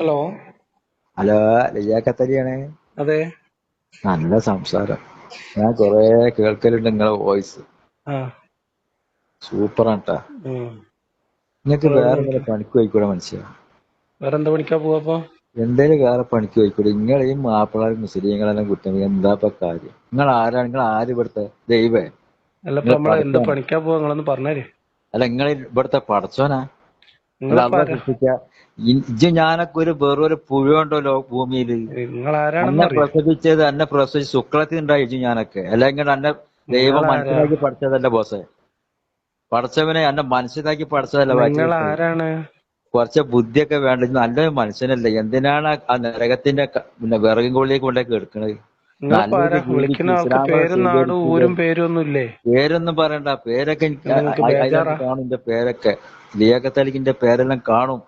Hello. Hello ലിയാക്കത്തലിയാണ് അതെ. നല്ല സംസാരം. ഞാൻ കൊറേ കേൾക്കലുണ്ട് നിങ്ങളെ വോയിസ് ആ. സൂപ്പറാണ് നിങ്ങക്ക്. വേറെ വല്ല പണിക്ക് പോയിക്കൂടെ മനുഷ്യ? വേറെ എന്താ പണിക്കാ പോവാ എന്തേലും വേറെ പണിക്ക് പോയിക്കൂടെ? നിങ്ങൾ ഈ മാപ്പിള മുസ്ലിങ്ങളെല്ലാം കുറ്റം എന്താ ഇപ്പൊ കാര്യം? നിങ്ങൾ ആരാണ്? നിങ്ങൾ ആര് ഇവിടുത്തെ ദൈവേ? അല്ല പണിക്കാ പോവാ നിങ്ങളൊന്ന് പറഞ്ഞേ അല്ല നിങ്ങൾ ഇവിടുത്തെ പടച്ചോനാ നിങ്ങൾ ഇജ്ജ് ഞാനൊക്കെ ഒരു വെറും ഒരു പുഴുണ്ടല്ലോ ആരാണെന്ന് എന്നെ പ്രസവിച്ചത് എന്നെ പ്രസവിച്ച് ശുക്ലത്തിൽ ഉണ്ടായി ഇജ്ജ് ഞാനൊക്കെ. അല്ലെങ്കിൽ എന്നെ ദൈവം? മനസ്സിലാക്കി പഠിച്ചതല്ല ബോസെ. പഠിച്ചവനെ എന്നെ മനസ്സിലാക്കി പഠിച്ചതല്ല കുറച്ച് ബുദ്ധിയൊക്കെ വേണ്ട. നല്ല നല്ലൊരു മനുഷ്യനല്ലേ. എന്തിനാണ് ആ നരകത്തിന്റെ പിന്നെ വിറകും കൊള്ളിലേക്ക് കൊണ്ടൊക്കെ എടുക്കണത് പേരൊന്നും പറയണ്ട. പേരൊക്കെ എനിക്ക് കാണും. എന്റെ പേരൊക്കെ. ലിയാക്കത്തലിക്കിന്റെ പേരെല്ലാം കാണും.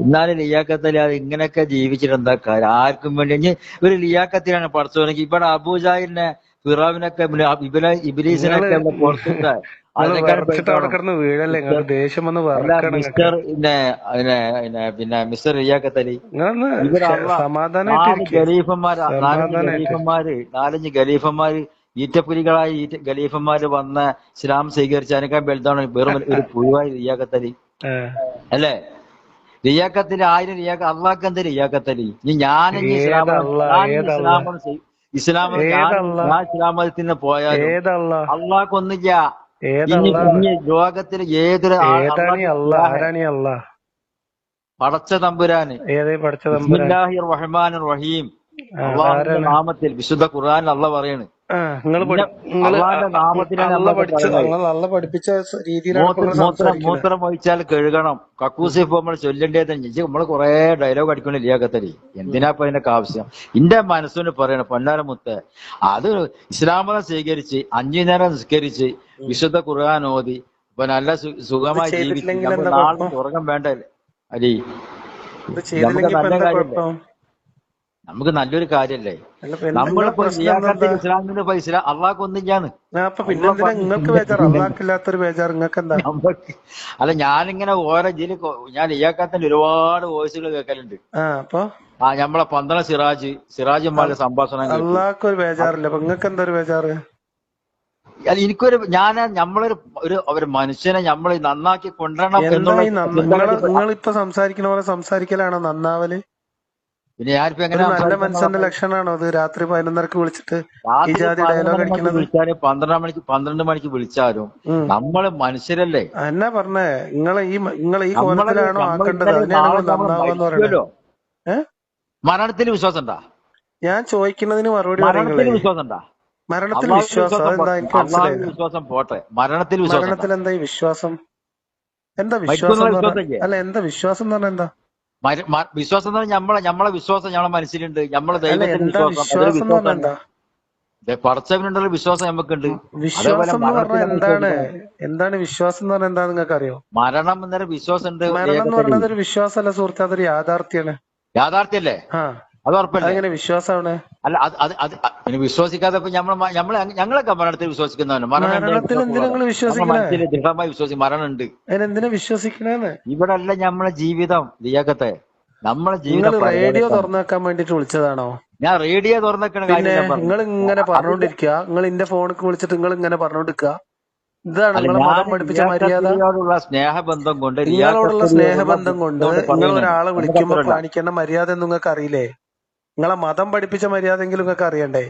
എന്നാലും ലിയാക്കത്തലി അത് ഇങ്ങനെയൊക്കെ ജീവിച്ചിട്ട് എന്താ കാര്യം? ആർക്കും വേണ്ടി ഒരു ലിയാക്കത്തിലാണ് പഠിച്ചവനെങ്കിൽ ഇവിടെ അബൂജാഹിലിനെ ഫിറാവിനൊക്കെ ഇബില ഇബിലീസിനൊക്കെ മിസ്റ്റർ പിന്നെ മിസ്റ്റർ റിയാക്കത്തലി ഗലീഫന്മാര് നാലഞ്ച്. ഗലീഫന്മാര് നാലഞ്ച് ഗലീഫന്മാര് ഈറ്റപ്പുലികളായി ഈറ്റ ഗലീഫന്മാര് വന്ന ഇസ്ലാം സ്വീകരിച്ച അതിനേക്കാൾ വലുതാണ് വെറും ഒരു പുഴുവായി റിയാക്കത്തലി അല്ലേ? ലിയാക്കത്തലി ആയിരം റിയാക്ക അള്ളാഹ് എന്ത് റിയാക്കത്തലി ഇനി ഞാൻ ഇനി ഇസ്ലാം? ഇസ്ലാം മതത്തിന് പോയാൽ അള്ളാഹ് ഒന്നില്ല ലോകത്തിലെ ഏതൊരു പടച്ച തമ്പുരാന്. റഹ്മാൻ റഹീം. ആ, നാമത്തിൽ വിശുദ്ധ ഖുർആൻ അള്ള പറയാണ് നല്ല പഠിപ്പിച്ച മൂത്ര- ഒഴിച്ചാൽ കഴുകണം. കക്കൂസി നമ്മൾ ചൊല്ലേണ്ടത് നമ്മൾ കൊറേ ഡയലോഗ് അടിക്കണില്ല ലിയാക്കത്തലി എന്തിനാ അതിന്റെ ആവശ്യം? എന്റെ മനസ്സിന് പറയണം പൊന്നാര മുത്ത്. അത് ഇസ്ലാം മതം സ്വീകരിച്ച് അഞ്ചു നേരം നിസ്കരിച്ച് വിശുദ്ധ ഖുർആൻ ഓതി ഇപ്പൊ നല്ല സുഖമായി ജീവിക്കും ഉറങ്ങം വേണ്ടല്ലേ? അലി ചെയ്തില്ലെങ്കിൽ ഇപ്പൊ നല്ല? കുഴപ്പം? നമുക്ക് നല്ലൊരു കാര്യല്ലേ? നമ്മളിപ്പോ ഇസ്ലാമിന്റെ പൈസ അള്ളാഹ് ഒന്നില്ലാന്ന് അല്ല ഞാനിങ്ങനെ ഓരോ ജില്ല ഞാൻ ലിയാക്കത്തിന്റെ ഒരുപാട് വോയിസുകൾ കേൾക്കലുണ്ട്. ആ നമ്മളെ പന്തള സിറാജ് സിറാജുമാരുടെ സംഭാഷണം ഒരു ബേജാറില്ല. നിങ്ങൾക്ക് എന്താ ഒരു ബേജാറ്? അല്ല എനിക്കൊരു ഞാൻ നമ്മളൊരു ഒരു ഒരു മനുഷ്യനെ നമ്മൾ നന്നാക്കി കൊണ്ടുവരണം എന്നുള്ള നിങ്ങളിപ്പൊ സംസാരിക്കുന്ന പോലെ സംസാരിക്കലാണോ നന്നാവൽ? പിന്നെ ഞാനിപ്പോ എങ്ങനെ നല്ല മനുഷ്യന്റെ ലക്ഷണമാണോ അത് രാത്രി പതിനൊന്നരക്ക് വിളിച്ചിട്ട് ഈ ജാതി ഡയലോഗ് അടിക്കുന്നത്? വിളിച്ചാലും പന്ത്രണ്ടാം മണിക്ക് പന്ത്രണ്ട് മണിക്ക് വിളിച്ചാലും. നമ്മൾ മനുഷ്യരല്ലേ? എന്നാ പറഞ്ഞേ? നിങ്ങളെ ഈ നിങ്ങളെ ഈ കോലത്തിലാണോ ആക്കേണ്ടത്? അതിനാണ് നന്നാവാന്ന് പറയുന്നത്. മരണത്തിൽ വിശ്വാസം ഉണ്ടാ ഞാൻ ചോദിക്കുന്നതിന് മറുപടി മരണത്തിൽ വിശ്വാസം ഉണ്ടാ മരണത്തിൽ വിശ്വാസം വിശ്വാസം പോട്ടെ. മരണത്തിൽ മരണത്തിൽ എന്താ വിശ്വാസം? എന്താ വിശ്വാസം? അല്ല എന്താ വിശ്വാസം എന്ന് പറഞ്ഞാൽ എന്താ? വിശ്വാസം എന്ന് പറഞ്ഞാൽ നമ്മളെ നമ്മളെ വിശ്വാസം നമ്മളെ മനസ്സിലുണ്ട്. നമ്മളെ ദൈവത്തിന്റെ വിശ്വാസം. പടച്ചവനുണ്ടല്ലോ വിശ്വാസം നമുക്കുണ്ട് എന്താണ്? എന്താണ് വിശ്വാസം എന്ന് പറഞ്ഞാൽ എന്താ നിങ്ങൾക്ക് അറിയോ മരണം എന്നൊരു വിശ്വാസം ഉണ്ട്. മരണം എന്ന് പറഞ്ഞാൽ ഒരു വിശ്വാസമല്ല സുഹൃത്തെ അതൊരു യാഥാർത്ഥ്യമാണ് യാഥാർത്ഥ്യല്ലേ? അത് ഉറപ്പല്ലേ? വിശ്വാസമാണ്? അല്ല അത് അത് അത് പിന്നെ വിശ്വസിക്കാതെ ഞമ്മൾ നമ്മൾ നമ്മളെ ഞങ്ങളൊക്കെ മരണത്തിൽ വിശ്വസിക്കുന്നവന് മരണം വിശ്വാസം ദൃഢമായി വിശ്വസിക്കും. മരണം ഉണ്ട്. അതിനെന്തിനാ വിശ്വസിക്കണേന്ന്? ഇവിടെ അല്ല നമ്മളെ ജീവിതം. ദിയാക്കത്തെ നമ്മളെ ജീവിതം റേഡിയോ തുറന്നാക്കാൻ തുറന്നു വേണ്ടിട്ട് വിളിച്ചതാണോ? ഞാൻ റേഡിയോ തുറന്നേക്കണ. നിങ്ങൾ ഇങ്ങനെ പറഞ്ഞോണ്ടിരിക്കുക നിങ്ങൾ എന്റെ ഫോണിൽ വിളിച്ചിട്ട് നിങ്ങൾ ഇങ്ങനെ പറഞ്ഞോണ്ടിരിക്കുക ഇതാണ് നിങ്ങളെ മതം പഠിപ്പിച്ച മര്യാദ. സ്നേഹബന്ധം കൊണ്ട് നിങ്ങളോടുള്ള സ്നേഹബന്ധം കൊണ്ട് നിങ്ങൾ ഒരാളെ വിളിക്കുമ്പോൾ കാണിക്കേണ്ട മര്യാദ നിങ്ങൾക്ക് അറിയില്ലേ നിങ്ങളെ മതം പഠിപ്പിച്ച മര്യാദ എങ്കിലും നിങ്ങൾക്ക് അറിയണ്ടേ?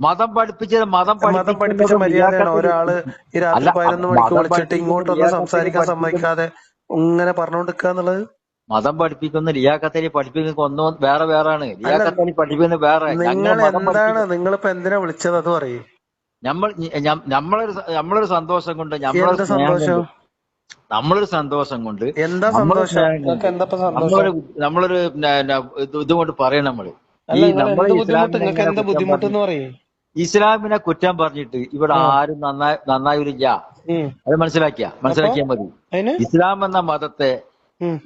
മതം പഠിപ്പിച്ചത് മതം മതം പഠിപ്പിച്ച മര്യാദയാണ്. ഒരാൾ ഈ രാത്രി പതിനൊന്ന് മണിക്ക് വിളിച്ചിട്ട് ഇങ്ങോട്ടൊന്ന് സംസാരിക്കാൻ സമ്മതിക്കാതെ ഇങ്ങനെ പറഞ്ഞുകൊടുക്കുക എന്നുള്ളത്? മതം പഠിപ്പിക്കുന്ന ലിയാക്കത്തലി പഠിപ്പിക്കുന്ന ഒന്ന് വേറെ വേറാണ്. ലിയാക്കത്തലി പഠിപ്പിക്കുന്ന വേറെ. ഞങ്ങൾ നിങ്ങൾ എന്താണ് നിങ്ങൾ നിങ്ങളിപ്പോ എന്തിനാ വിളിച്ചത്? അത് പറയും. നമ്മൾ നമ്മളൊരു നമ്മളൊരു സന്തോഷം കൊണ്ട് നമ്മളൊരു സന്തോഷം? നമ്മളൊരു സന്തോഷം കൊണ്ട് എന്താ നമ്മളൊരു സന്തോഷം? കൊണ്ട് എന്താ സന്തോഷം? നമ്മളൊരു ഇത് ഇതുകൊണ്ട് പറയണം നമ്മൾ. ഈ ഇസ്ലാമിനെ കുറ്റം പറയും. ഇസ്ലാമിനെ പറഞ്ഞിട്ട് ഇവിടെ ആരും നന്നായി നന്നായില്ല. അത് മനസ്സിലാക്കിയ? മനസ്സിലാക്കിയാൽ മതി. ഇസ്ലാം എന്ന മതത്തെ.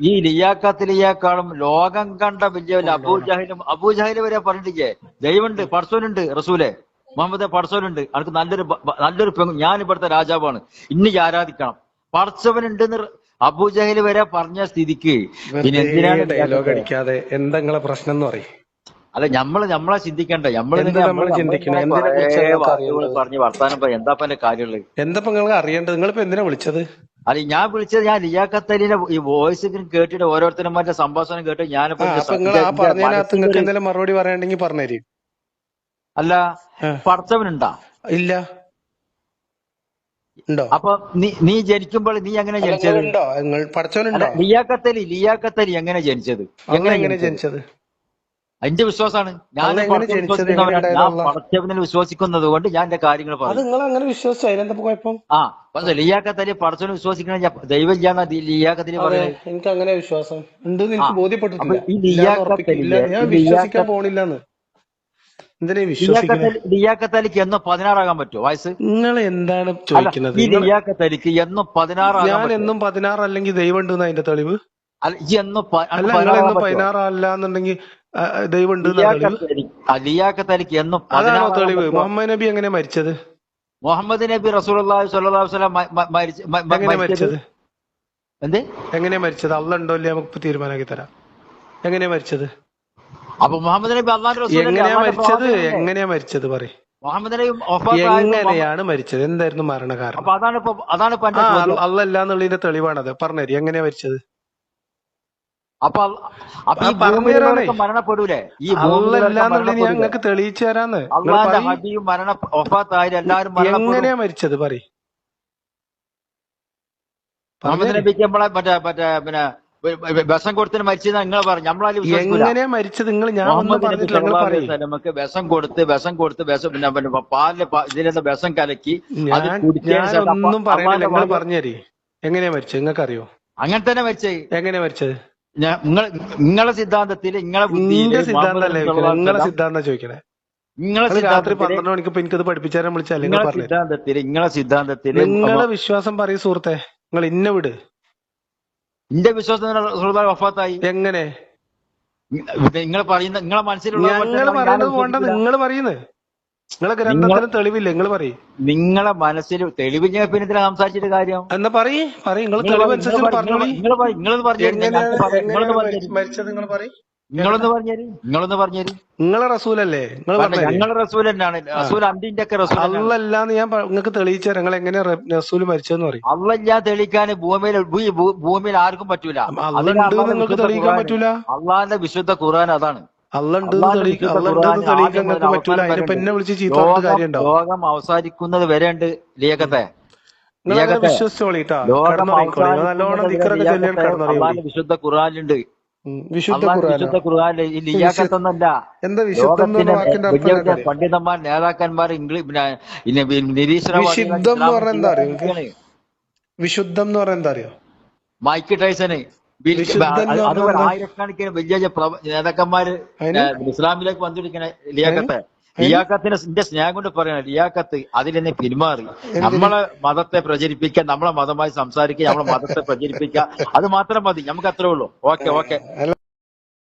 ഈ ലിയാക്കത്തിലിയാക്കാളും ലോകം കണ്ട വലിയ വലിയ അബൂജാഹിലും അബൂജാഹിലെ വരെ പറഞ്ഞിട്ടില്ലേ? ദൈവമുണ്ട് പടസോനുണ്ട് റസൂലെ. മുഹമ്മദ് പടസോനുണ്ട് അവർക്ക് നല്ലൊരു നല്ലൊരു പെങ്ങ് ഞാൻ ഇവിടുത്തെ രാജാവാണ്. ഇന്ന് ആരാധിക്കണം. പടച്ചവനുണ്ടെന്ന് അബൂജഹൽ വരെ പറഞ്ഞ സ്ഥിതിക്ക് പിന്നെ എന്തിനാണ് ഡയലോഗ് അടിക്കാതെ എന്താ നിങ്ങളെ പ്രശ്നം എന്ന് പറയും. അല്ല നമ്മൾ നമ്മളെ ചിന്തിക്കണ്ട നമ്മൾ അറിയേണ്ടത്? പറഞ്ഞ് വർത്താനം പറയും എന്താ എന്റെ കാര്യമുള്ളത് എന്താ നിങ്ങൾക്ക് അറിയേണ്ടത്? നിങ്ങളിപ്പോ എന്തിനാ വിളിച്ചത്? അല്ല ഞാൻ വിളിച്ചത് ഞാൻ ലിയാഖത്തലിന്റെ ഈ വോയിസ് കേട്ടിട്ട് ഓരോരുത്തരന്മാരുടെ സംഭാഷണം കേട്ട് ഞാനിപ്പോ മറുപടി പറയണ്ടെങ്കിൽ പറഞ്ഞു അല്ല ആ. ഇല്ല. അപ്പൊ നീ നീ ജനിക്കുമ്പോൾ നീ എങ്ങനെ ജനിച്ചത്? ലിയാക്കത്തലി ലിയാക്കത്തലി എങ്ങനെ ജനിച്ചത്? എങ്ങനെ ജനിച്ചത്? എന്റെ വിശ്വാസമാണ്. ഞാൻ പടച്ചവനിൽ വിശ്വസിക്കുന്നത് കൊണ്ട് ഞാൻ എന്റെ കാര്യങ്ങൾ പറഞ്ഞു ആ പക്ഷെ ലിയാഖത്തലി പടച്ചവനെ വിശ്വസിക്കണ ദൈവം ഞാൻ ലിയാക്കത്തലി പറയുന്നത് എനിക്ക് അങ്ങനെ വിശ്വാസം. ഈ ലിയാക്കത്തലി ഞാൻ വിശ്വസിക്കാൻ പോണില്ലെന്ന്. എന്തിനാ വിശ്വസിക്കുന്നത് ലിയാഖത്തലി ലിയാഖത്തലിക്ക് എന്ന് പതിനാറാകാൻ പറ്റുമോ വയസ്സ്? നിങ്ങൾ എന്താണ് ചോദിക്കുന്നത്? ഈ ലിയാഖത്തലിക്ക് എന്നും ഞാൻ എന്നും പതിനാറ് അല്ലെങ്കിൽ ദൈവം ഉണ്ടെന്ന് അതിന്റെ തെളിവ്? അല്ല എന്നും അല്ല നിങ്ങൾ എന്നും പറ്റുമോ? പതിനാറല്ല എന്നുണ്ടെങ്കിൽ ദൈവം ഉണ്ട് തെളിവ്? ലിയാഖത്തലി എന്നും അതാണോ പതിനാറാകാൻ തെളിവ്? പറ്റുമോ? മുഹമ്മദ് നബി എങ്ങനെ മരിച്ചത്? മുഹമ്മദ് നബി റസൂലുള്ളാഹി സ്വല്ലല്ലാഹു അലൈഹി വസല്ലം മ- മ- മരിച്ച- മ- മ- എങ്ങനെ മരിച്ചത്? മരിച്ചത്? എന്ത്? എങ്ങനെ മരിച്ചത്? അള്ള ഉണ്ടോ ഇല്ലേ നമുക്ക് തീരുമാനമാക്കി തരാം. എങ്ങനെയാ മരിച്ചത്? അപ്പൊ മുഹമ്മദ് നബി? എങ്ങനെയാ മരിച്ചത്? എങ്ങനെയാ മരിച്ചത് പറയും. മുഹമ്മദ് നബി എങ്ങനെയാണ് മരിച്ചത്? എന്തായിരുന്നു മരണകാരണം? അപ്പൊ അതാണ് ഇപ്പൊ അതാണ് ഇപ്പൊ അല്ല എന്നുള്ളതിന്റെ തെളിവാണത്. പറഞ്ഞു എങ്ങനെയാ മരിച്ചത്? അപ്പൊ അൽ- അപ്പൊ ഈ. മരണപ്പെടൂലേ? തെളിയിച്ചു തരാന്ന്. അള്ളാന്റെ ഹബീബ് മരണ എല്ലാവരും എങ്ങനെയാ മരിച്ചത് പറയും? മുഹമ്മദ് നബിക്ക് നമ്മളെ മറ്റേ മറ്റേ പിന്നെ വിഷം കൊടുത്തിന് മരിച്ചത് നിങ്ങൾ പറഞ്ഞു. നമ്മളാലും എങ്ങനെയാ മരിച്ചത്? നിങ്ങൾ ഞാൻ നമുക്ക് വിഷം കൊടുത്ത് വിഷം കൊടുത്ത് വിഷം പിന്നെ പിന്നെ പാലിൽ ഇതിലെന്താ വിഷം കലക്കി ഞാൻ ഞാൻ ഒന്നും പറഞ്ഞു തരി എങ്ങനെയാ മരിച്ചത്? നിങ്ങൾക്ക് അറിയോ അങ്ങനെ തന്നെ മരിച്ചേ. എങ്ങനെയാ മരിച്ചത്? നിങ്ങൾ നിങ്ങളെ സിദ്ധാന്തത്തിൽ നിങ്ങളെ നിങ്ങളെ സിദ്ധാന്തം ചോദിക്കണേ? നിങ്ങളെ നിങ്ങളെ സിദ്ധാന്തം ചോദിക്കണേ? നിങ്ങൾ രാത്രി പന്ത്രണ്ട് മണിക്ക് ഇപ്പൊ എനിക്കത് പഠിപ്പിച്ചാലും വിളിച്ചാൽ നിങ്ങൾ നിങ്ങളെ സിദ്ധാന്തത്തിൽ നിങ്ങളെ സിദ്ധാന്തത്തിൽ നിങ്ങളെ വിശ്വാസം പറയൂ സുഹൃത്തെ. നിങ്ങൾ ഇന്ന വിട്. എന്റെ വിശ്വാസം വഫാത്തായി. എങ്ങനെ? നിങ്ങൾ പറയുന്ന നിങ്ങളെ മനസ്സിലുള്ള ഞങ്ങൾ നിങ്ങൾ പറയുന്നത് നിങ്ങളെ ഗ്രന്ഥത്തിന് തെളിവില്ല? നിങ്ങൾ പറയും. നിങ്ങളെ മനസ്സിൽ തെളിവ് ഞാൻ പിന്നെ ഇതിനെ സംസാരിച്ചിട്ട് കാര്യം? എന്നാ പറയ്. പറയ്. നിങ്ങൾ നിങ്ങൾ തെളിവ് പറ- നിങ്ങൾ അനുസരിച്ച് പറ- പറഞ്ഞോളി നിങ്ങൾ പറ- പറഞ്ഞു മരിച്ചത് നിങ്ങൾ പറയും. നിങ്ങളൊന്ന് പറഞ്ഞു തരും. നിങ്ങളൊന്ന് പറഞ്ഞു തരും. നിങ്ങളെ റസൂലല്ലേ ഞങ്ങളെ റസൂൽ തന്നെയാണ്. റസൂൽ അന്തിന്റെ ഒക്കെ റസൂൽ അല്ലല്ലാന്ന് ഞാൻ നിങ്ങൾക്ക് തെളിയിച്ചു തരാം. നിങ്ങൾ എങ്ങനെ റസൂൽ മരിച്ചെന്ന് പറയും. അള്ള തെളിക്കാൻ തെളിയിക്കാൻ ഭൂമിയിൽ ഭൂമിയിൽ ആർക്കും പറ്റൂല. നിങ്ങൾക്ക് തെളിയിക്കാൻ പറ്റൂല? അള്ളാന്റെ വിശുദ്ധ ഖുർആൻ അതാണ്. ലോകം അവസാനിക്കുന്നത് വരെ ഉണ്ട് ലേഖത്തെ. വിശ്വസിച്ചോളിട്ടാ. നല്ലോണം വിശുദ്ധ ഖുർആനിലുണ്ട്. വിശുദ്ധ വിശുദ്ധ എന്താ വിശുദ്ധം പണ്ഡിതന്മാർ നേതാക്കന്മാർ ഇംഗ്ലീഷ് നിരീശ്വരവാദികൾ വിശുദ്ധം എന്ന് പറഞ്ഞാൽ എന്താ അറിയോ? വിശുദ്ധം എന്ന് പറഞ്ഞാൽ എന്താ അറിയോ? മൈക്ക് ടൈസന് അതുപോലെ ആയിരക്കണക്കിന് വലിയ നേതാക്കന്മാര് ഇസ്ലാമിലേക്ക് വന്നിരിക്കണേ ലിയാക്കത്തെ. ലിയാക്കത്തിന് എന്റെ സ്നേഹം കൊണ്ട് പറയണ ലിയാക്കത്ത് അതിൽ നിന്ന് പിന്മാറി. നമ്മളെ മതത്തെ പ്രചരിപ്പിക്കുക നമ്മളെ മതമായി സംസാരിക്കുക നമ്മളെ മതത്തെ പ്രചരിപ്പിക്കുക അത് മാത്രം മതി. നമുക്ക് അത്രേ ഉള്ളൂ. Okay okay.